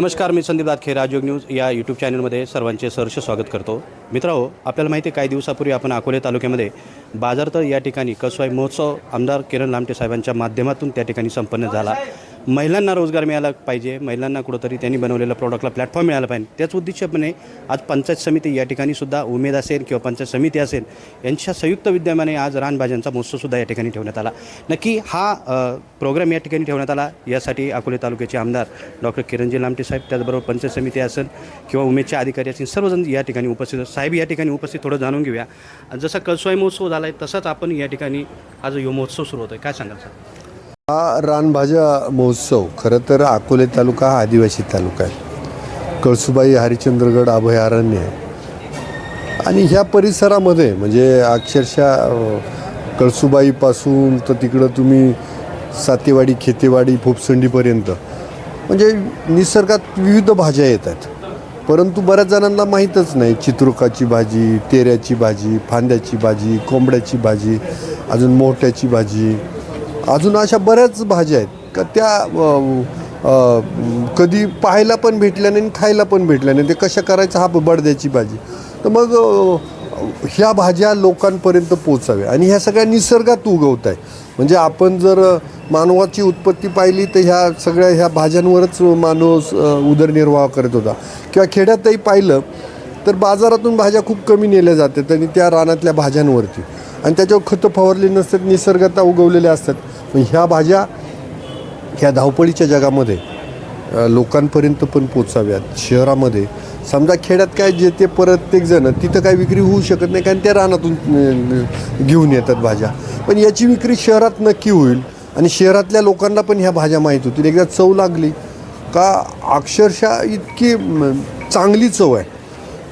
नमस्कार मी संदीप दातखे राजयोग न्यूज या यूट्यूब चॅनलमध्ये सर्वांचे सहर्ष स्वागत करतो. मित्रांनो आपल्याला माहिती आहे काही दिवसापूर्वी आपण अकोले तालुक्यामध्ये बाजारतळ या ठिकाणी कसवाई महोत्सव आमदार किरण लामटे साहेबांच्या माध्यमातून त्या ठिकाणी संपन्न झाला. महिलांना रोजगार मिळाला पाहिजे. महिलांना कुठंतरी त्यांनी बनवलेल्या प्रॉडक्टला प्लॅटफॉर्म मिळाला पाहिजे. त्याच उद्देशाने आज पंचायत समिती या ठिकाणी सुद्धा उमेद असेल किंवा पंचायत समिती असेल यांच्या संयुक्त विद्यमाने आज रानभाज्यांचा महोत्सवसुद्धा या ठिकाणी ठेवण्यात आला. नक्की हा प्रोग्राम या ठिकाणी ठेवण्यात आला. यासाठी अकोले तालुक्याचे आमदार डॉक्टर किरणजी लामटे साहेब त्याचबरोबर पंचायत समिती असेल किंवा उमेदचे अधिकारी असतील सर्वजण या ठिकाणी उपस्थित साहेब या ठिकाणी उपस्थित थोडं जाणून घेऊया. जसा कळसवाई महोत्सव झाला आहे तसाच आपण या ठिकाणी आज यो महोत्सव सुरू होतो आहे काय सांगाल सर? हा रानभाज्या महोत्सव खरं तर अकोले तालुका हा आदिवासी तालुका आहे. कळसुबाई हरिश्चंद्रगड अभयारण्य आहे. आणि ह्या परिसरामध्ये म्हणजे अक्षरशः कळसुबाईपासून तर तिकडं तुम्ही सातेवाडी खेतेवाडी फोपसंडीपर्यंत म्हणजे निसर्गात विविध भाज्या येतात. परंतु बऱ्याच जणांना माहीतच नाही चित्रुकाची भाजी तेऱ्याची भाजी फांद्याची भाजी कोंबड्याची भाजी अजून मोठ्याची भाजी अजून अशा बऱ्याच भाज्या आहेत. का त्या कधी पाहायला पण भेटल्या नाही आणि खायला पण भेटल्या नाही. ते कशा करायचं? हा बडद्याची भाजी. तर मग ह्या भाज्या लोकांपर्यंत पोचाव्या आणि ह्या सगळ्या निसर्गात उगवत आहे म्हणजे आपण जर मानवाची उत्पत्ती पाहिली तर ह्या सगळ्या ह्या भाज्यांवरच माणूस उदरनिर्वाह करत होता. किंवा खेड्यातही पाहिलं तर बाजारातून भाज्या खूप कमी नेल्या जातात आणि त्या रानातल्या भाज्यांवरती. आणि त्याच्यावर खतं फवारली नसतात निसर्गात उगवलेल्या असतात. ह्या भाज्या ह्या धावपळीच्या जगामध्ये लोकांपर्यंत पण पोचाव्यात शहरामध्ये. समजा खेड्यात काय जे ते प्रत्येकजण तिथं काय विक्री होऊ शकत नाही कारण त्या रानातून घेऊन येतात भाज्या. पण याची विक्री शहरात नक्की होईल आणि शहरातल्या लोकांना पण ह्या भाज्या माहीत होतील. एकदा चव लागली का अक्षरशः इतकी चांगली चव आहे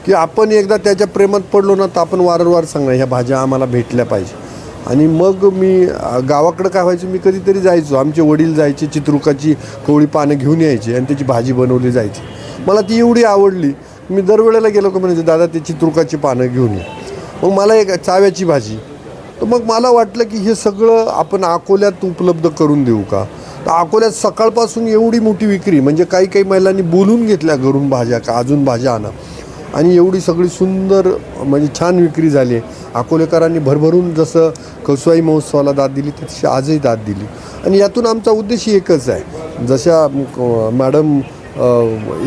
की आपण एकदा त्याच्या प्रेमात पडलो ना तर आपण वारंवार सांगणार ह्या भाज्या आम्हाला भेटल्या पाहिजे. आणि मग मी गावाकडं काय व्हायचं मी कधीतरी जायचो. आमचे वडील जायचे चित्रुकाची कोवळी पानं घेऊन यायची आणि त्याची भाजी बनवली जायची. मला ती एवढी आवडली. मी दरवेळेला गेलो का म्हणजे दादा ते चित्रुकाची पानं घेऊन ये. मग मला एक चाव्याची भाजी. तर मग मला वाटलं की हे सगळं आपण अकोल्यात उपलब्ध करून देऊ का? तर अकोल्यात सकाळपासून एवढी मोठी विक्री म्हणजे काही काही महिलांनी बोलून घेतल्या घरून भाज्या का अजून भाज्या आणा. आणि एवढी सगळी सुंदर म्हणजे छान विक्री झाली. आहे अकोलेकरांनी भरभरून जसं कसवाई महोत्सवाला दाद दिली तशी आजही दाद दिली. आणि यातून आमचा उद्देश एकच आहे. जशा मॅडम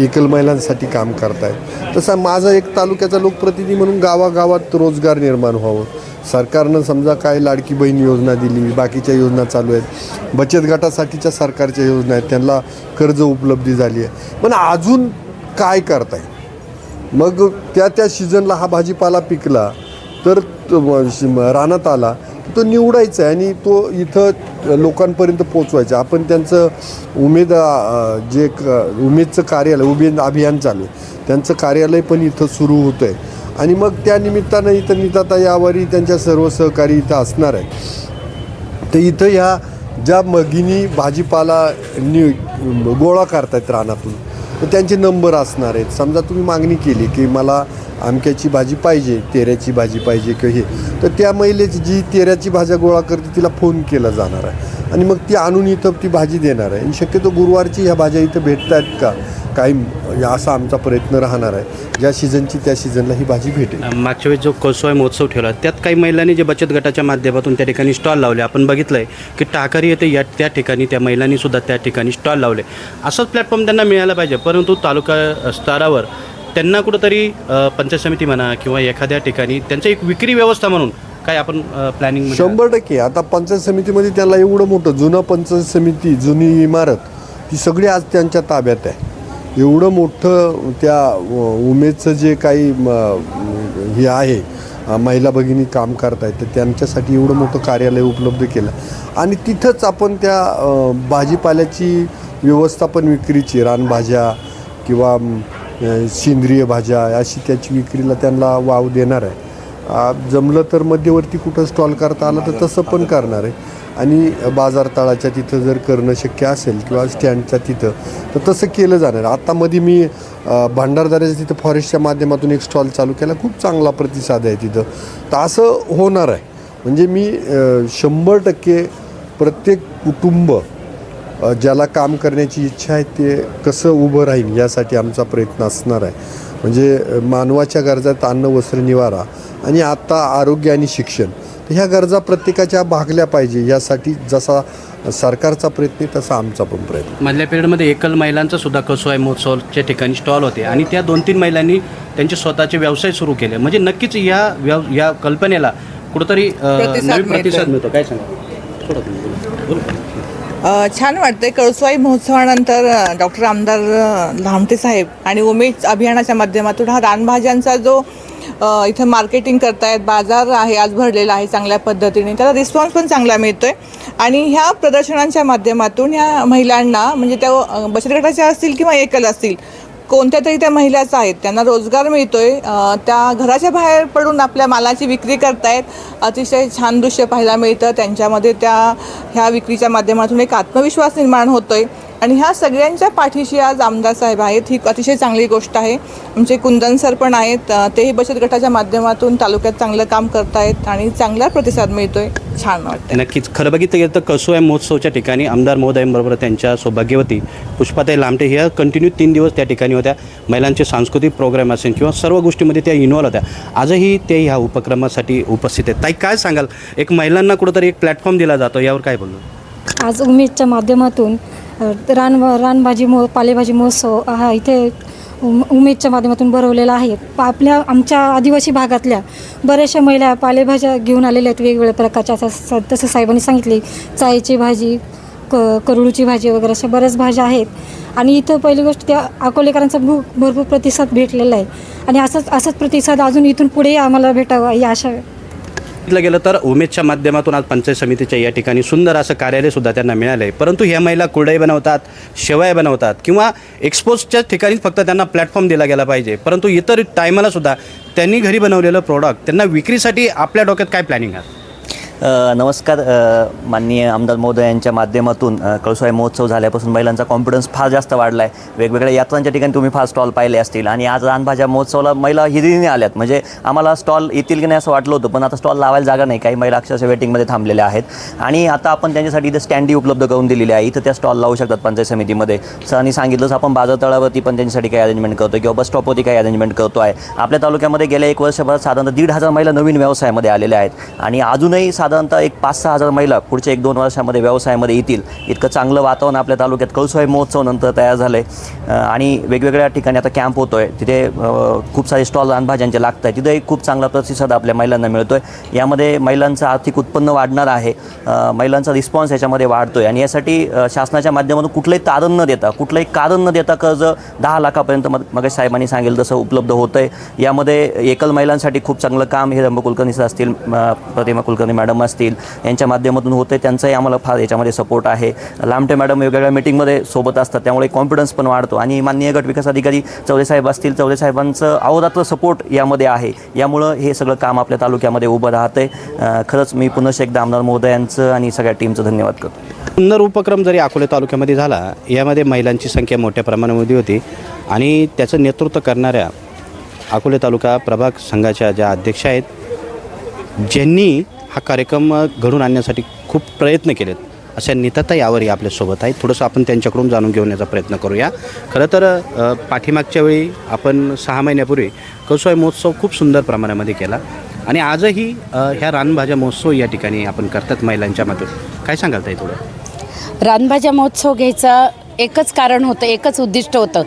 एकल महिलांसाठी काम करताय तसा माझा एक तालुक्याचा लोकप्रतिनिधी म्हणून गावागावात रोजगार निर्माण व्हावं. सरकारनं समजा काय लाडकी बहीण योजना दिली बाकीच्या योजना चालू आहेत. बचत गटासाठीच्या सरकारच्या योजना आहेत त्यांना कर्ज उपलब्धी झाली आहे. पण अजून काय करताय मग त्या त्या सीझनला हा भाजीपाला पिकला तर म- रानात आला. तो निवडायचा आहे आणि तो इथं लोकांपर्यंत पोचवायचा आपण त्यांचं उमेद जे क उमेदचं कार्यालय उमेद अभियान चालू आहे. त्यांचं कार्यालय पण इथं सुरू होतं आहे आणि मग त्या निमित्तानं इथं निताता यावरी त्यांच्या सर्व सहकारी इथं असणार आहे तर इथं ह्या ज्या मगिनी भाजीपाला नि गोळा करतायत रानातून तर त्यांचे नंबर असणार आहेत. समजा तुम्ही मागणी केली की मला आमक्याची भाजी पाहिजे तेऱ्याची भाजी पाहिजे किंवा हे तर त्या महिलेची जी तेऱ्याची भाज्या गोळा करते तिला फोन केला जाणार आहे. आणि मग ती आणून इथं ती भाजी देणार आहे. आणि शक्यतो गुरुवारची ह्या भाज्या इथं भेटत आहेत का? काही असा आमचा प्रयत्न राहणार आहे. ज्या सीझनची त्या सीझनला ही भाजी भेटेल. मागच्या वेळेस जो कोसवाय महोत्सव ठेवला त्यात काही महिलांनी जे बचत गटाच्या माध्यमातून त्या ठिकाणी स्टॉल लावले. आपण बघितलं आहे की टाकारी येते या त्या ठिकाणी त्या महिलांनी सुद्धा त्या ठिकाणी स्टॉल लावले. असंच प्लॅटफॉर्म त्यांना मिळाला पाहिजे परंतु तालुका स्तरावर त्यांना कुठंतरी पंचायत समिती म्हणा किंवा एखाद्या ठिकाणी त्यांचं एक विक्री व्यवस्था म्हणून काय आपण प्लॅनिंग शंभर टक्के. आता पंचायत समितीमध्ये त्याला एवढं मोठं जुनं पंचायत समिती जुनी इमारत ती सगळी आज त्यांच्या ताब्यात आहे. एवढं मोठं त्या उमेदचं जे काही हे आहे महिला भगिनी काम करतायत तर त्यांच्यासाठी एवढं मोठं कार्यालय उपलब्ध केलं. आणि तिथंच आपण त्या भाजीपाल्याची व्यवस्थापन विक्रीची रानभाज्या किंवा सेंद्रिय भाज्या अशी त्याची विक्रीला त्यांना वाव देणार आहे. जमलं तर मध्यवर्ती कुठं स्टॉल करता आलं तर तसं पण करणार आहे. आणि बाजार तळाच्या तिथं जर करणं शक्य असेल किंवा स्टँडच्या तिथं तर तसं केलं जाणार. आता मध्ये मी अ, तिथं फॉरेस्टच्या माध्यमातून एक स्टॉल चालू केला. खूप चांगला प्रतिसाद आहे तिथं. तर असं होणार आहे. म्हणजे मी शंभर टक्के प्रत्येक कुटुंब ज्याला काम करण्याची इच्छा आहे ते कसं उभं राहील यासाठी आमचा प्रयत्न असणार आहे. म्हणजे मानवाच्या गरजात अन्न वस्त्र निवारा. आणि आता आरोग्य आणि शिक्षण. तर ह्या गरजा प्रत्येकाच्या भागल्या पाहिजे यासाठी जसा सरकारचा प्रयत्न तसा आमचा पण प्रयत्न मधल्या पिरियडमध्ये एकल महिलांचा सुद्धा कसोय महोत्सवच्या ठिकाणी स्टॉल होते. आणि त्या दोन तीन महिलांनी त्यांचे स्वतःचे व्यवसाय सुरू केले. म्हणजे नक्कीच या व्यव या कल्पनेला कुठंतरी नवीन. प्रतिसाद मिळतो. काय सांगा थोडं तुम्ही बोला. बोला. अ, छान वाटतंय. कळसुवाई महोत्सवानंतर डॉक्टर आमदार अ, लामटे साहेब आणि उमेश अभियानाच्या माध्यमातून हा रानभाज्यांचा जो इथं मार्केटिंग करतायत बाजार आहे आज भरलेला आहे चांगल्या पद्धतीने. त्याला रिस्पॉन्स पण चांगला मिळतो आहे आणि ह्या प्रदर्शनांच्या माध्यमातून ह्या महिलांना म्हणजे त्या बचत गटाच्या असतील किंवा एकल असतील कोणत्या तरी त्या महिलाच आहेत. त्यांना रोजगार मिळतोय. आहे त्या घराच्या बाहेर पडून आपल्या मालाची विक्री करतायत. अतिशय छान दृश्य पाहायला मिळतं. त्यांच्यामध्ये त्या ह्या विक्रीच्या माध्यमातून एक आत्मविश्वास निर्माण होतोय. आणि ह्या सगळ्यांच्या पाठीशी आज आमदार साहेब आहेत. ही अतिशय चांगली गोष्ट आहे. आमचे कुंदन सर पण आहेत. तेही बचत गटाच्या माध्यमातून तालुक्यात चांगलं काम करतायत आणि चांगला प्रतिसाद मिळतोय. छान वाटतं नक्कीच. खरं बघितलं गेलं तर कसोय महोत्सवच्या ठिकाणी आमदार महोदयांबरोबर त्यांच्या सौभाग्यवती पुष्पाताई लामटे ह्या कंटिन्यू तीन दिवस त्या ठिकाणी होत्या. महिलांचे सांस्कृतिक प्रोग्राम असेल किंवा सर्व गोष्टीमध्ये त्या इन्व्हॉल्व होत्या. आजही ते ह्या उपक्रमासाठी उपस्थित आहेत. ताई काय सांगाल? एक महिलांना कुठंतरी एक प्लॅटफॉर्म दिला जातो. यावर काय बोललो आज उमेदच्या माध्यमातून रान रानभाजी मो पालेभाजी महोत्सव हा इथे उमेदच्या माध्यमातून भरवलेला आहे. आपल्या आमच्या आदिवासी भागातल्या बऱ्याचशा महिला पालेभाज्या घेऊन आलेल्या आहेत वेगवेगळ्या प्रकारच्या. असं स- तसं साहेबांनी सांगितले चायची भाजी क करुळूची भाजी वगैरे अशा बऱ्याच भाज्या आहेत. आणि इथं पहिली गोष्ट त्या अकोलेकरांचा भू भरपूर प्रतिसाद भेटलेला आहे. आणि असंच असाच प्रतिसाद अजून इथून पुढेही आम्हाला भेटावा या अशा बघितलं गेलं तर उमेदच्या माध्यमातून आज पंचायत समितीच्या या ठिकाणी सुंदर असं कार्यालय सुद्धा त्यांना मिळालं आहे परंतु ह्या महिला कुरडई बनवतात शेवाय बनवतात किंवा एक्सपोजच्या ठिकाणीच फक्त त्यांना प्लॅटफॉर्म दिला गेला पाहिजे. परंतु इतर टायमाला सुद्धा त्यांनी घरी बनवलेलं प्रोडक्ट त्यांना विक्रीसाठी आपल्या डोक्यात काय प्लॅनिंग आहे? नमस्कार माननीय आमदार महोदय यांच्या माध्यमातून कळसुवाई महोत्सव झाल्यापासून महिलांचा कॉन्फिडन्स फार जास्त वाढला आहे वेगवेगळ्या यात्रांच्या ठिकाणी तुम्ही फार स्टॉल पाहिले असतील आणि आज रानभाज्या महोत्सवाला महिला हिरिरीने आल्यात. म्हणजे आम्हाला स्टॉल येतील की नाही असं वाटलं होतं पण आता स्टॉल लावायला जागा नाही. काही महिला अक्षरशः वेटिंगमध्ये थांबलेल्या आहेत. आणि आता आपण त्यांच्यासाठी इथं स्टँडी उपलब्ध करून दिलेली आहे. इथं त्या स्टॉल लावू शकतात पंचायत समितीमध्ये. सरांनी सांगितलंच आपण बाजार तळावरती पण त्यांच्यासाठी काही अरेंजमेंट करतो किंवा बस स्टॉपवरती काही अरेंजमेंट करतो आहे आपल्या तालुक्यामध्ये गेल्या एक वर्षभरात साधारणतः दीड हजार महिला नवीन व्यवसायामध्ये आलेल्या आहेत. आणि अजूनही साधारणतः एक पाच सहा हजार महिला पुढच्या एक दोन वर्षामध्ये व्यवसायामध्ये येतील. इतकं चांगलं वातावरण आपल्या तालुक्यात कळसवाई महोत्सव नंतर तयार झालं आहे आणि वेगवेगळ्या ठिकाणी आता कॅम्प होतो आहे तिथे खूप सारे स्टॉल रानभाज्यांचे लागत आहे तिथेही खूप चांगला प्रतिसाद आपल्या महिलांना मिळतो आहे यामध्ये महिलांचं आर्थिक उत्पन्न वाढणार आहे. महिलांचा रिस्पॉन्स याच्यामध्ये वाढतो आहे आणि यासाठी शासनाच्या माध्यमातून कुठलंही तारण न देता कुठलंही कारण न देता कर्ज दहा लाखापर्यंत मग मग साहेबांनी सांगेल तसं उपलब्ध होतं आहे यामध्ये एकल महिलांसाठी खूप चांगलं काम हे रंभ कुलकर्णी असतील प्रतिमा कुलकर्णी मॅडम असतील यांच्या माध्यमातून होते त्यांचाही आम्हाला फार याच्यामध्ये सपोर्ट आहे. लामटे मॅडम वेगवेगळ्या मिटिंगमध्ये सोबत असतात त्यामुळे कॉन्फिडन्स पण वाढतो. आणि माननीय गट विकास अधिकारी चौधरी साहेब असतील चौधरी साहेबांचं अहोदात्र सपोर्ट यामध्ये आहे. यामुळं हे सगळं काम आपल्या तालुक्यामध्ये उभं राहतं आहे खरंच मी पुनश्च एकदा आमदार महोदयांचं आणि सगळ्या टीमचं धन्यवाद करतो. सुंदर उपक्रम जरी अकोले तालुक्यामध्ये झाला यामध्ये महिलांची संख्या मोठ्या प्रमाणामध्ये होती. आणि त्याचं नेतृत्व करणाऱ्या अकोले तालुका प्रभाग संघाच्या ज्या अध्यक्ष आहेत ज्यांनी हा कार्यक्रम घडून आणण्यासाठी खूप प्रयत्न केलेत. अशा नेताता यावरही आपल्यासोबत आहेत. थोडंसं आपण त्यांच्याकडून जाणून घेण्याचा प्रयत्न करूया. खरं तर पाठीमागच्या वेळी आपण सहा महिन्यापूर्वी कसोय महोत्सव खूप सुंदर प्रमाणामध्ये केला. आणि आजही ह्या रानभाज्या महोत्सव या ठिकाणी आपण करतात महिलांच्या मध्ये काय सांगाल ताई थोडं? रानभाज्या महोत्सव घ्यायचा एकच कारण होतं एकच उद्दिष्ट होतं.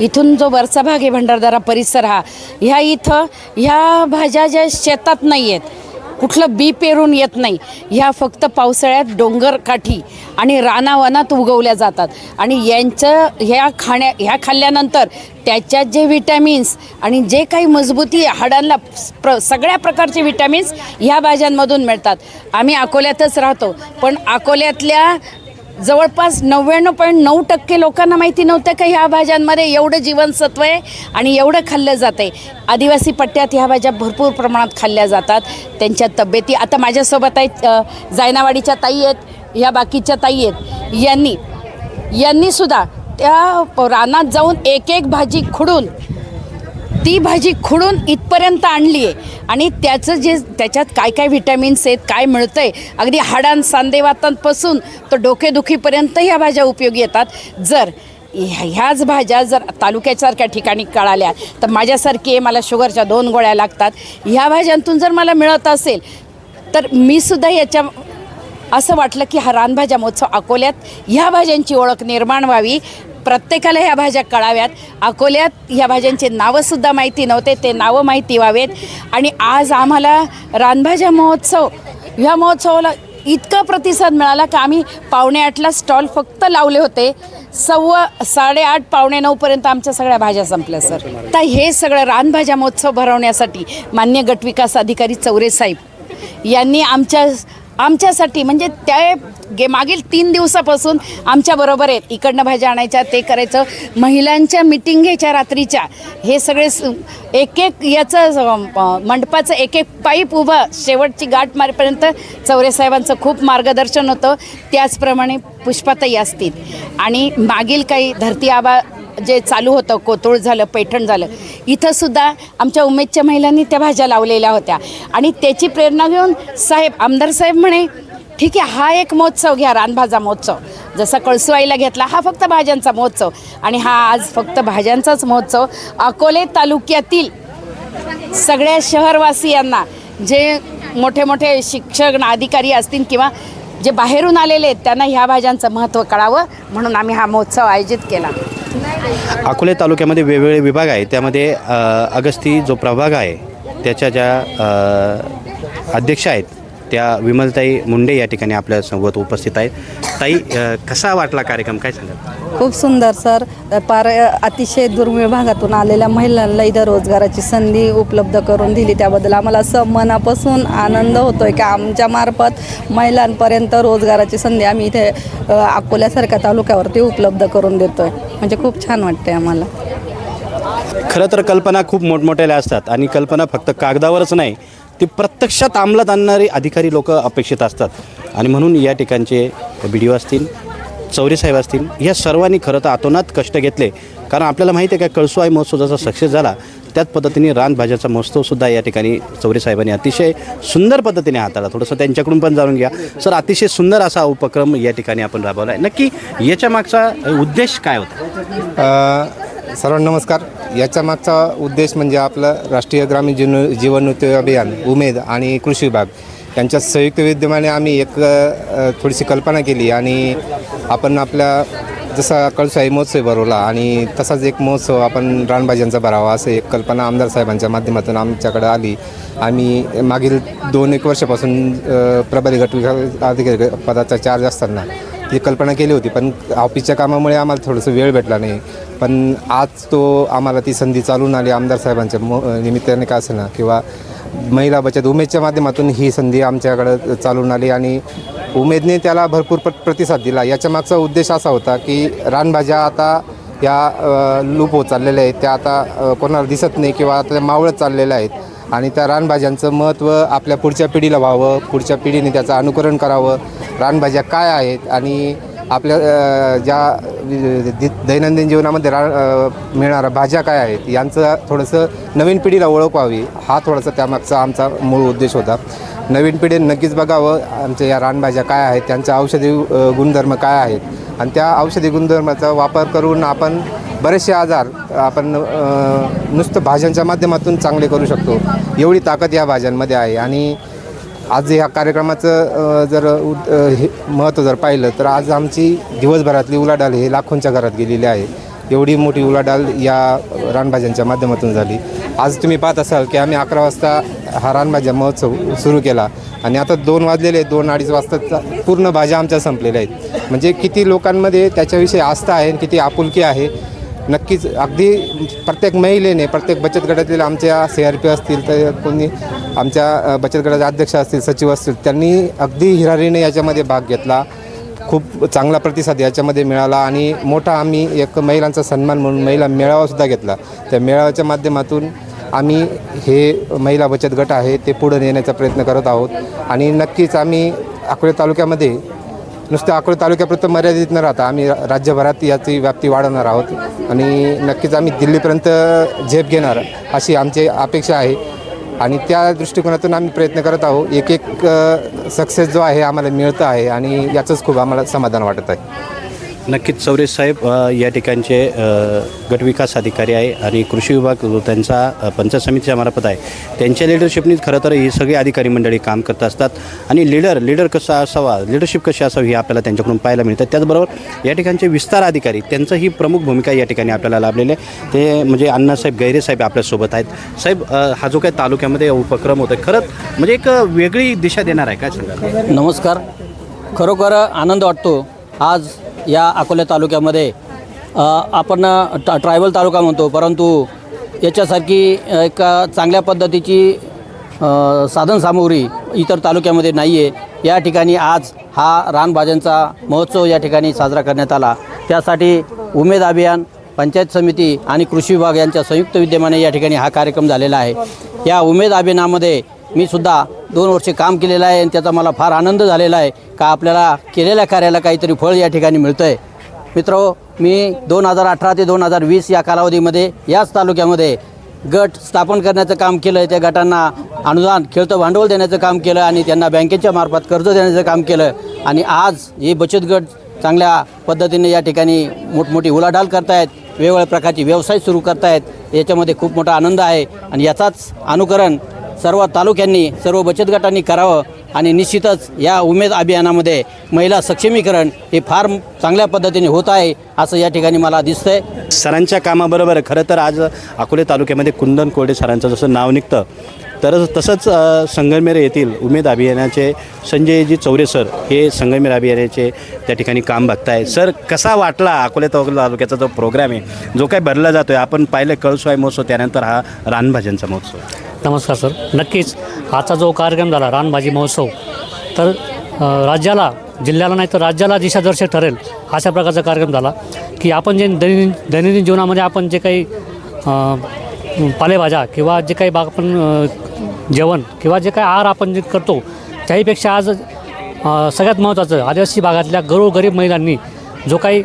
इथून जो वरचा भाग आहे भंडारदारा परिसर हा ह्या इथं ह्या भाज्या ज्या शेतात नाही आहेत कुठलं बी पेरून येत नाही. ह्या फक्त पावसाळ्यात डोंगर काठी आणि रानावनात उगवल्या जातात. आणि यांचं ह्या खाण्या ह्या खाल्ल्यानंतर त्याच्यात जे विटॅमिन्स आणि जे काही मजबूती हाडांना प्र सगळ्या प्रकारचे विटॅमिन्स ह्या भाज्यांमधून मिळतात. आम्ही अकोल्यातच राहतो. पण अकोल्यातल्या जवळपास नव्याण्णव पॉईंट नऊ टक्के लोकांना माहिती नव्हतं का ह्या भाज्यांमध्ये एवढं जीवनसत्व आहे आणि एवढं खाल्लं जातं आहे आदिवासी पट्ट्यात ह्या भाज्या भरपूर प्रमाणात खाल्ल्या जातात. त्यांच्या तब्येती आता माझ्यासोबत आहेत जायनावाडीच्या ताई आहेत ह्या बाकीच्या ताई आहेत. यांनी यांनीसुद्धा त्या रानात जाऊन एक एक भाजी खुडून ती भाजी खुडून इथपर्यंत आणली आहे. आणि त्याचं जे त्याच्यात काय काय व्हिटॅमिन्स आहेत काय मिळतं आहे अगदी हाडां सांदेवातांपासून तर डोकेदुखीपर्यंत ह्या भाज्या उपयोगी येतात. जर ह्या- ह्याच भाज्या जर तालुक्यासारख्या ठिकाणी कळाल्या तर माझ्यासारखी आहे मला शुगरच्या दोन गोळ्या लागतात. ह्या भाज्यांतून जर मला मिळत असेल तर मी सुद्धा याच्या असं वाटलं की हा रानभाज्या महोत्सव अकोल्यात ह्या भाज्यांची ओळख निर्माण व्हावी. प्रत्येकाला ह्या भाज्या कळाव्यात. अकोल्यात ह्या भाज्यांचे नावंसुद्धा माहिती नव्हते ते नावं माहिती व्हावेत. आणि आज आम्हाला रानभाज्या महोत्सव ह्या महोत्सवाला इतका प्रतिसाद मिळाला की आम्ही पावणे आठला स्टॉल फक्त लावले होते. सव्वा साडेआठ पावणे नऊपर्यंत आमच्या सगळ्या भाज्या संपल्या सर. तर हे सगळं रानभाज्या महोत्सव भरवण्यासाठी मान्य गटविकास अधिकारी चौरे साहेब यांनी आमच्या आमच्यासाठी म्हणजे त्या गे मागील तीन दिवसापासून आमच्याबरोबर आहेत. इकडनं भाज्या आणायच्या ते करायचं. महिलांच्या मिटिंग घ्यायच्या रात्रीच्या. हे सगळे एक एक याचं मंडपाचं एक एक पाईप उभं शेवटची गाठ मारेपर्यंत चौरे साहेबांचं खूप मार्गदर्शन होतं. त्याचप्रमाणे पुष्पाताई असतील. आणि मागील काही धरती आबा जे चालू होतं कोतुळ झालं पैठण झालं इथंसुद्धा आमच्या उमेदच्या महिलांनी त्या भाज्या लावलेल्या होत्या. आणि त्याची प्रेरणा घेऊन साहेब आमदार साहेब म्हणे ठीक आहे हा एक महोत्सव घ्या रानभाजा महोत्सव. जसा कळसुवाईला घेतला हा फक्त भाज्यांचा महोत्सव. आणि हा आज फक्त भाज्यांचाच महोत्सव. अकोले तालुक्यातील सगळ्या शहरवासियांना जे मोठे मोठे शिक्षक अधिकारी असतील किंवा जे बाहेरून आलेले आहेत त्यांना ह्या भाज्यांचं महत्त्व कळावं म्हणून आम्ही हा महोत्सव आयोजित केला. अकोले तालुक्यामध्ये वेगवेगळे विभाग आहे त्यामध्ये अगस्ती जो प्रभाग आहे त्याच्या ज्या अध्यक्ष आहेत त्या विमलताई मुंडे या ठिकाणी आपल्यासोबत उपस्थित आहेत. ताई अ, कसा वाटला कार्यक्रम? काय सांगाल? खूप सुंदर सर. पार अतिशय दुर्मिळ भागातून आलेल्या महिलांना इथं रोजगाराची संधी उपलब्ध करून दिली. त्याबद्दल आम्हाला असं मनापासून आनंद होतोय की आमच्या मार्फत महिलांपर्यंत रोजगाराची संधी आम्ही इथे अ, अकोल्यासारख्या तालुक्यावरती उपलब्ध करून देतोय. म्हणजे खूप छान वाटते आम्हाला. खरं तर कल्पना खूप मोठमोठ्याल्या असतात आणि कल्पना फक्त कागदावरच नाही ती प्रत्यक्षात अंमलात आणणारी अधिकारी लोक अपेक्षित असतात. आणि म्हणून या ठिकाणचे बी डी ओ असतील चौरेसाहेब असतील या सर्वांनी खरं तर अतोनात कष्ट घेतले. कारण आपल्याला माहिती आहे का कळसुआई महोत्सव जसा सक्सेस झाला त्याच पद्धतीने रानभाज्याचा महोत्सवसुद्धा या ठिकाणी चौरेसाहेबांनी अतिशय सुंदर पद्धतीने हाताळला. थोडंसं त्यांच्याकडून पण जाणून घ्या. सर अतिशय सुंदर असा उपक्रम या ठिकाणी आपण राबवला आहे. नक्की याच्या मागचा उद्देश काय होता? सर्वांना नमस्कार. याच्या मागचा उद्देश म्हणजे आपलं राष्ट्रीय ग्रामीण जीवन जीवनोत्तव अभियान उमेद आणि कृषी विभाग. यांच्या संयुक्त विद्यमाने आम्ही एक थोडीशी कल्पना केली आणि आपण आपल्या जसा कळसाई महोत्सव भरवला आणि तसाच एक महोत्सव आपण रानभाज्यांचा भरावा असं एक कल्पना आमदार साहेबांच्या माध्यमातून आमच्याकडे आली. आम्ही मागील दोन एक वर्षापासून प्रभारी गट अधिकारी पदाचा चार्ज असताना ती कल्पना केली होती. पण ऑफिसच्या कामामुळे आम्हाला थोडंसं वेळ भेटला नाही. पण आज तो आम्हाला ती संधी चालून आली. आमदार साहेबांच्या मो निमित्ताने का असेना? किंवा महिला बचत उमेदच्या माध्यमातून ही संधी आमच्याकडं चालून आली आणि उमेदने त्याला भरपूर प्र प्रतिसाद दिला. याच्या मागचा उद्देश असा होता की रानभाज्या आता या लूप होत चाललेल्या आहेत. त्या आता कोणाला दिसत नाही किंवा आता मावळत चाललेल्या आहेत. आणि त्या रानभाज्यांचं महत्त्व आपल्या पुढच्या पिढीला व्हावं पुढच्या पिढीने त्याचं अनुकरण करावं. रानभाज्या काय आहेत आणि आपल्या ज्या दि- दैनंदिन जीवनामध्ये रा मिळणाऱ्या भाज्या काय आहेत यांचं थोडंसं नवीन पिढीला ओळख व्हावी हा थोडासा त्यामागचा आमचा मूळ उद्देश होता. नवीन पिढीने नक्कीच बघावं आमच्या या रानभाज्या काय आहेत त्यांचा औषधी गुणधर्म काय आहेत. आणि त्या औषधी गुणधर्माचा वापर करून आपण बरेचसे आजार आपण नुसतं भाज्यांच्या माध्यमातून चांगले करू शकतो. एवढी ताकद या भाज्यांमध्ये आहे. आणि आज ह्या कार्यक्रमाचं जर उद- हे महत्त्व जर पाहिलं तर आज आमची दिवसभरातली उलाढाल हे लाखोंच्या घरात गेलेली आहे. एवढी मोठी उलाढाल या रानभाज्यांच्या माध्यमातून झाली. आज तुम्ही पाहत असाल की आम्ही अकरा वाजता हा रानभाज्या महोत्सव सुरू केला. आणि आता दोन वाजलेले आहेत, दोन अडीच वाजता पूर्ण भाज्या आमच्या संपलेल्या आहेत. म्हणजे किती लोकांमध्ये त्याच्याविषयी आस्था आहे आणि किती आपुलकी आहे नक्कीच. अगदी प्रत्येक महिलेने प्रत्येक बचत गटातील आमच्या सी आर पी असतील तर कोणी आमच्या बचत गटाचे अध्यक्ष असतील सचिव असतील त्यांनी अगदी हिरारीने याच्यामध्ये भाग घेतला. खूप चांगला प्रतिसाद याच्यामध्ये मिळाला आणि मोठा आम्ही एक महिलांचा सन्मान म्हणून महिला मेळावासुद्धा घेतला. त्या मेळाव्याच्या माध्यमातून आम्ही हे महिला बचत गट आहे ते पुढे नेण्याचा प्रयत्न करत आहोत. आणि नक्कीच आम्ही अकोले तालुक्यामध्ये नुसत्या अकोला तालुक्यापर्यंत मर्यादित न राहता आम्ही राज्यभरात याची व्याप्ती वाढवणार आहोत. आणि नक्कीच आम्ही दिल्लीपर्यंत झेप घेणार अशी आमची अपेक्षा आहे. आणि त्या दृष्टिकोनातून आम्ही प्रयत्न करत आहोत. एक एक सक्सेस जो आहे आम्हाला मिळतं आहे आणि याचंच खूप आम्हाला समाधान वाटत आहे. नक्कीच चौरे साहेब या ठिकाणचे गटविकास अधिकारी आहे आणि कृषी विभाग जो त्यांचा अ, पंचायत समितीच्या मार्फत आहे. त्यांच्या लिडरशिपनी खरं तर ही सगळी अधिकारी मंडळी काम करत असतात. आणि लीडर लीडर कसा असावा लिडरशिप कशी असावी हे आपल्याला त्यांच्याकडून पाहायला मिळतं. त्याचबरोबर या ठिकाणचे विस्तार अधिकारी त्यांचं ही प्रमुख भूमिका या ठिकाणी आपल्याला लाभलेली आहे. ते म्हणजे अण्णासाहेब गैरे साहेब आपल्यासोबत आहेत. साहेब हा जो काही तालुक्यामध्ये उपक्रम होतो खरंच म्हणजे एक वेगळी दिशा देणार आहे काय सांगा नमस्कार. खरोखर आनंद वाटतो. आज या अकोला तालुक्यामध्ये आपण ट- ट्रायबल तालुका म्हणतो परंतु याच्यासारखी एक चांगल्या पद्धतीची साधनसामुग्री इतर तालुक्यामध्ये नाही आहे या ठिकाणी आज हा रानभाज्यांचा महोत्सव या ठिकाणी साजरा करण्यात आला. त्यासाठी उमेद अभियान पंचायत समिती आणि कृषी विभाग यांच्या संयुक्त विद्यमाने या ठिकाणी हा कार्यक्रम झालेला आहे. या उमेद अभियानामध्ये मी सुद्धा दोन वर्षे काम केलेलं आहे आणि त्याचा मला फार आनंद झालेला आहे का आपल्याला केलेल्या कार्याला काहीतरी फळ या ठिकाणी मिळतं आहे मित्रो मी दोन हजार अठरा ते दोन हजार वीस या कालावधीमध्ये याच तालुक्यामध्ये गट स्थापन करण्याचं काम केलं आहे त्या गटांना अनुदान खेळतं भांडवल देण्याचं काम केलं आणि त्यांना बँकेच्या मार्फत कर्ज देण्याचं काम केलं आणि आज हे बचत गट चांगल्या पद्धतीने या ठिकाणी मोठमोठी उलाढाल करतायत वेगवेगळ्या प्रकारचे व्यवसाय सुरू करतायत. याच्यामध्ये खूप मोठा आनंद आहे आणि याचाच अनुकरण सर्व तालुक्यांनी सर्व बचत गटांनी करावं आणि निश्चितच या उमेद अभियानामध्ये महिला सक्षमीकरण हे फार चांगल्या पद्धतीने होत आहे असं या ठिकाणी मला दिसतंय. सरांच्या कामाबरोबर खरं तर आज अकोले तालुक्यामध्ये कुंदन कोरडे सरांचं जसं नाव निघतं तर तसंच संगमेर येथील उमेद अभियानाचे संजयजी चौरे सर हे संगमेर अभियानाचे त्या ठिकाणी काम बघताय. सर कसा वाटला अकोले तालुक्याचा जो प्रोग्राम आहे जो काही भरला जातो आहे आपण पाहिलं कळसवाय महोत्सव त्यानंतर हा रानभाज्यांचा महोत्सव. नमस्कार सर. नक्कीच आजचा जो कार्यक्रम झाला रानभाजी महोत्सव तर राज्याला जिल्ह्याला नाही तर राज्याला दिशादर्शक ठरेल अशा प्रकारचा कार्यक्रम झाला की आपण जे दैनंदिन दैनंदिन जीवनामध्ये आपण जे काही पालेभाज्या किंवा जे काही बाग आपण जेवण किंवा जे काही आहार आपण जे करतो त्याहीपेक्षा आज सगळ्यात महत्त्वाचं आदिवासी भागातल्या गरीब महिलांनी जो काही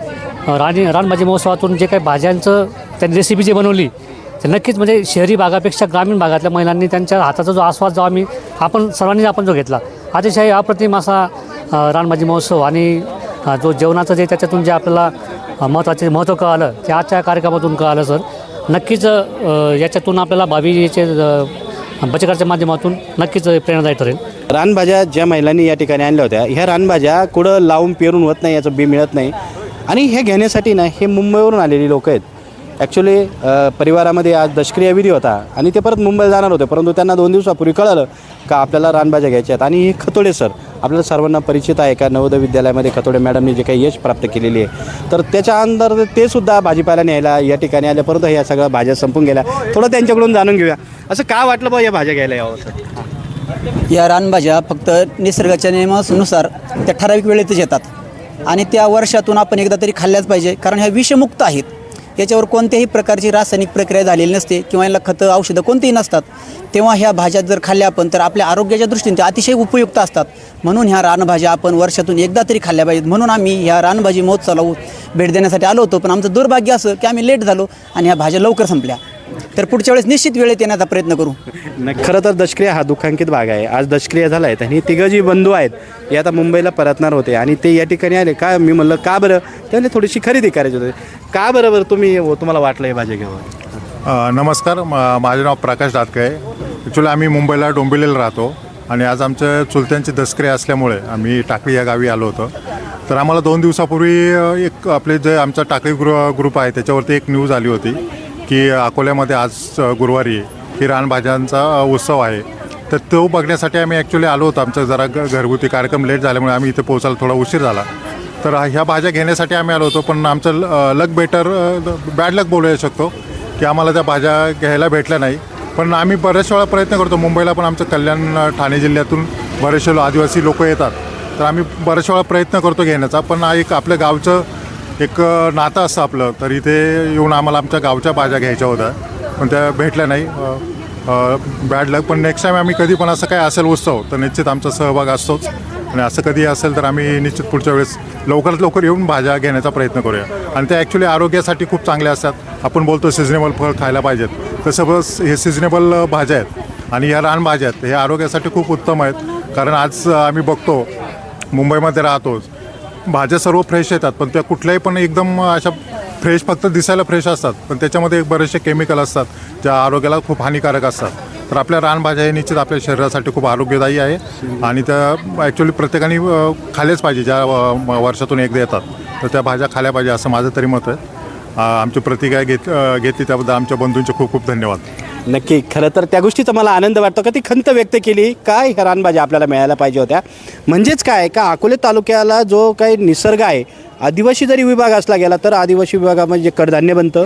राणी रानभाजी महोत्सवातून जे काही भाज्यांचं त्यांनी रेसिपी जी बनवली तर नक्कीच म्हणजे शहरी भागापेक्षा ग्रामीण भागातल्या महिलांनी त्यांच्या हाताचा जो आस्वाद जो आम्ही आपण सर्वांनी आपण जो घेतला अतिशय अप्रतिम असा रानभाजी महोत्सव आणि जो जेवणाचं जे त्याच्यातून जे आपल्याला महत्त्वाचे महत्त्व कळालं ते आजच्या कार्यक्रमातून कळालं सर. नक्कीच याच्यातून आपल्याला भावीचे बचकाच्या माध्यमातून नक्कीच प्रेरणादायी ठरेल. रानभाज्या ज्या महिलांनी या ठिकाणी आणल्या होत्या ह्या रानभाज्या कुठं लावून पेरून होत नाही याचं बी मिळत नाही. आणि हे घेण्यासाठी ना हे मुंबईवरून आलेली लोक आहेत. ॲक्च्युली परिवारामध्ये आज दशक्रिया विधी होता आणि ते परत मुंबईला जाणार होते परंतु त्यांना दोन दिवसापूर्वी कळालं का आपल्याला रानभाज्या घ्यायच्या आहेत. आणि हे खतोडे सर आपल्याला सर्वांना परिचित आहे का? नवोदय विद्यालयामध्ये खतोडे मॅडमने जे काही यश प्राप्त केलेली आहे. तर त्याच्या अंदर ते सुद्धा भाजीपाला न्यायला या ठिकाणी आल्या परंतु ह्या सगळ्या भाज्या संपून गेल्या. थोडं त्यांच्याकडून जाणून घेऊया. असं का वाटलं बा या भाज्या घ्यायला यावं सर? या रानभाज्या फक्त निसर्गाच्या नियमानुसार त्या ठराविक वेळेतच येतात. आणि त्या वर्षातून आपण एकदा तरी खाल्ल्याच पाहिजे कारण ह्या विषमुक्त आहेत. याच्यावर कोणत्याही प्रकारची रासायनिक प्रक्रिया झालेली नसते किंवा याला खतं औषधं कोणतीही नसतात तेव्हा ह्या भाज्या जर खाल्ल्या आपण तर आपल्या आरोग्याच्या दृष्टीने त्या अतिशय उपयुक्त असतात. म्हणून ह्या रानभाज्या आपण वर्षातून एकदा तरी खाल्ल्या पाहिजेत. म्हणून आम्ही ह्या रानभाजी महोत्सवाला भेट देण्यासाठी आलो होतो. पण आमचं दुर्भाग्य असं की आम्ही लेट झालो आणि ह्या भाज्या लवकर संपल्या. तर पुढच्या वेळेस निश्चित वेळेत येण्याचा प्रयत्न करू. नाही खरं तर दशक्रिया हा दुःखांकित भाग आहे. आज दशक्रिया झाला आहेत आणि तिघं जी बंधू आहेत हे आता मुंबईला परतणार होते. आणि ते या ठिकाणी आले. का मी म्हणलं का बरं? त्याने थोडीशी खरेदी करायची होती. का बरं बरं तुम्ही तुम्हाला वाटलं हे घ्यावं अ, नमस्कार. म- माझे नाव प्रकाश दातके आहे. ॲक्च्युली आम्ही मुंबईला डोंबिवलीला राहतो. आणि आज आमच्या चुलत्यांची दसक्रिया असल्यामुळे आम्ही टाकळी या गावी आलो होतो. तर आम्हाला दोन दिवसापूर्वी अ, एक आपले जे आमचा टाकळी ग्रु ग्रुप आहे त्याच्यावरती एक न्यूज आली होती. की अकोल्यामध्ये आज गुरुवारी ही रानभाज्यांचा उत्सव आहे. तर तो बघण्यासाठी आम्ही ॲक्च्युली आलो होतो. आमचा जरा घरगुती कार्यक्रम लेट झाल्यामुळे आम्ही इथे पोहोचायला थोडा उशीर झाला. तर ह्या भाज्या घेण्यासाठी आम्ही आलो होतो. पण आमचं लक बेटर बॅड लक बोलू शकतो की आम्हाला त्या भाज्या घ्यायला भेटल्या नाही. पण आम्ही बऱ्याच वेळा प्रयत्न करतो. मुंबईला पण आमचं कल्याण ठाणे जिल्ह्यातून बरेचसे आदिवासी लोक येतात. तर आम्ही बऱ्याच वेळा प्रयत्न करतो घेण्याचा. पण एक आपल्या गावचं एक नातं असतं आपलं. तर इथे येऊन आम्हाला आमच्या गावच्या भाज्या घ्यायच्या होत्या. पण त्या भेटल्या नाही. बॅड लक पण नेक्स्ट टाईम आम्ही कधी पण असं काय असेल उत्सव तर निश्चित आमचा सहभाग असतोच. आणि असं कधी असेल तर आम्ही निश्चित पुढच्या वेळेस लवकरात लवकर येऊन भाज्या घेण्याचा प्रयत्न करूया. आणि त्या ॲक्च्युली आरोग्यासाठी खूप चांगल्या असतात. आपण बोलतो सिजनेबल फळ खायला पाहिजेत. तसं बस हे सिजनेबल भाज्या आहेत. आणि ह्या रानभाज्या आहेत. हे आरोग्यासाठी खूप उत्तम आहेत. कारण आज आम्ही बघतो मुंबईमध्ये राहतोच. भाज्या सर्व फ्रेश येतात पण त्या कुठल्याही पण एकदम अशा फ्रेश फक्त दिसायला फ्रेश असतात. पण त्याच्यामध्ये बरेचसे केमिकल असतात ज्या आरोग्याला खूप हानिकारक असतात. तर आपल्या रानभाज्या हे निश्चित आपल्या शरीरासाठी खूप आरोग्यदायी आहे आणि त्या ॲक्च्युली प्रत्येकाने खाल्याच पाहिजे ज्या वर्षातून एकदा येतात. तर त्या भाज्या खाल्या पाहिजे असं माझं तरी मत आहे. आमची प्रतिक्रिया घेत घेतली त्याबद्दल आमच्या बंधूंचे खूप खूप धन्यवाद. नक्की. खरं तर त्या गोष्टीचा मला आनंद वाटतो का ती खंत व्यक्त केली काय ह्या रानभाज्या आपल्याला मिळायला पाहिजे होत्या. म्हणजेच काय का अकोले तालुक्याला जो काही निसर्ग आहे आदिवासी जरी विभाग असला गेला तर आदिवासी विभागामध्ये जे कडधान्य बनतं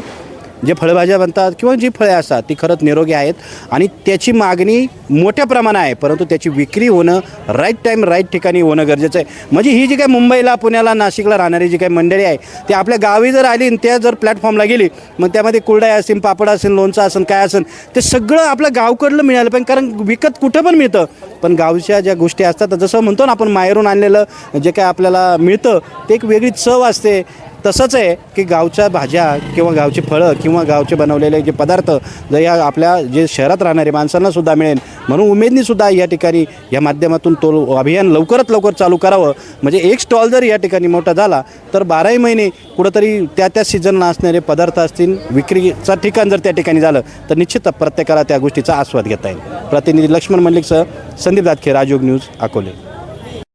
जे फळभाज्या बनतात किंवा जी फळे असतात ती खरंच निरोगी आहेत. आणि त्याची मागणी मोठ्या प्रमाणात आहे परंतु त्याची विक्री होणं राईट टाईम राईट ठिकाणी होणं गरजेचं आहे. म्हणजे ही जी काही मुंबईला पुण्याला नाशिकला राहणारी जी काही मंडळी आहे ती आपल्या गावी जर आली आणि त्या जर प्लॅटफॉर्मला गेली मग त्यामध्ये कुरडाई असेल पापड असेल लोणचं असेल काय असेल ते सगळं आपलं गावकडलं मिळालं पण कारण विकत कुठं पण मिळतं. पण गावच्या ज्या गोष्टी असतात जसं म्हणतो ना आपण माहेरून आणलेलं जे काय आपल्याला मिळतं ते एक वेगळी चव असते. तसंच आहे की गावच्या भाज्या किंवा गावची फळं किंवा गावचे बनवलेले जे पदार्थ जर या आपल्या जे शहरात राहणारे माणसांना सुद्धा मिळेल म्हणून उमेदनी सुद्धा या ठिकाणी या माध्यमातून तो अभियान लवकरात लवकर चालू करावं. म्हणजे एक स्टॉल जर या ठिकाणी मोठा झाला तर बाराही महिने कुठंतरी त्या त्या सीझनला असणारे पदार्थ असतील विक्रीचं ठिकाण जर त्या ठिकाणी झालं तर निश्चित प्रत्येकाला त्या गोष्टीचा आस्वाद घेता येईल. प्रतिनिधी लक्ष्मण मल्लिकसह संदीप दातखे राजयोग न्यूज अकोले.